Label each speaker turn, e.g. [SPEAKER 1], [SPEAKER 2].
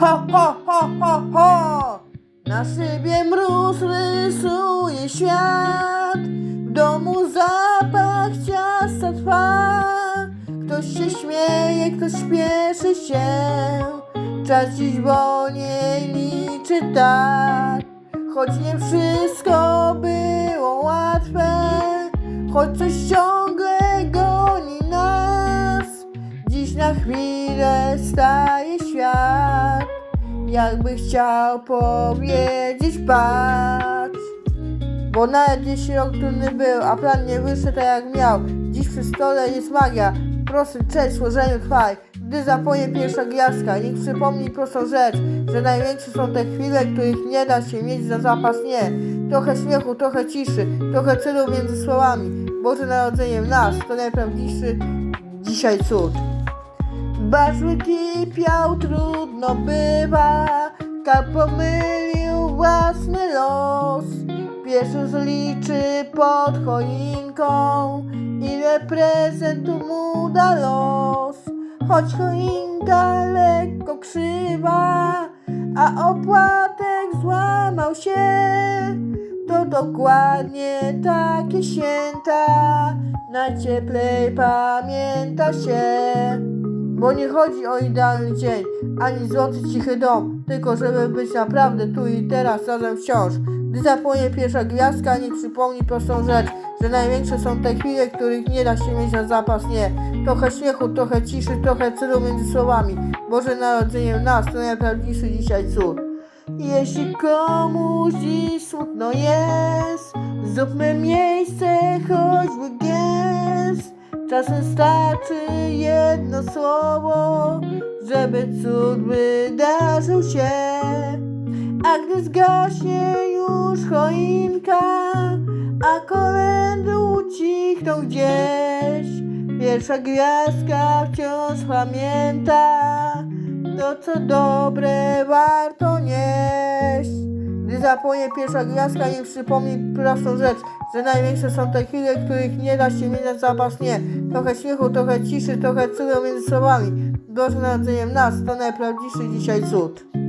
[SPEAKER 1] Ho, ho, ho, ho, ho! Na szybie mróz rysuje świat, w domu zapach ciasta trwa. Ktoś się śmieje, ktoś śpieszy się, czas dziś wolniej liczy tak. Choć nie wszystko było łatwe, choć coś ciągle goni nas. Dziś na chwilę staje jakby chciał powiedzieć patrz. Bo nawet jeśli rok trudny był, a plan nie wyszedł tak jak miał, dziś przy stole jest magia. Prosty cześć, złożeniu chwaj. Gdy zapłonie pierwsza gwiazdka, niech przypomni prostą rzecz, że największe są te chwile, których nie da się mieć za zapas nie. Trochę śmiechu, trochę ciszy, trochę celu między słowami. Boże Narodzenie w nas to najprawdziwszy dzisiaj cud. Baczły kipiał, trudno bywa, kap pomylił własny los. Pierwszy zliczy pod choinką, ile prezentu mu da los. Choć choinka lekko krzywa, a opłatek złamał się, to dokładnie takie święta, najcieplej pamięta się. Bo nie chodzi o idealny dzień, ani złoty cichy dom, tylko żeby być naprawdę tu i teraz razem wciąż. Gdy zapłonie pierwsza gwiazdka, niech przypomni prostą rzecz, że największe są te chwile, których nie da się mieć na zapas nie. Trochę śmiechu, trochę ciszy, trochę celu między słowami. Boże Narodzenie w nas to najprawdziwszy dzisiaj cud. Jeśli komuś dziś smutno jest, zróbmy miejsce choćby gest. Czasem starczy jedno słowo, żeby cud wydarzył się. A gdy zgaśnie już choinka, a kolendy ucichną gdzieś, pierwsza gwiazdka wciąż pamięta, to co dobre warto nieść. Zapłonie pierwsza gwiazdka, niech przypomni prostą rzecz, że największe są te chwile, których nie da się na zapas nie. Trochę śmiechu, trochę ciszy, trochę celu między słowami. Boże Narodzenie w nas to najprawdziwszy dzisiaj cud.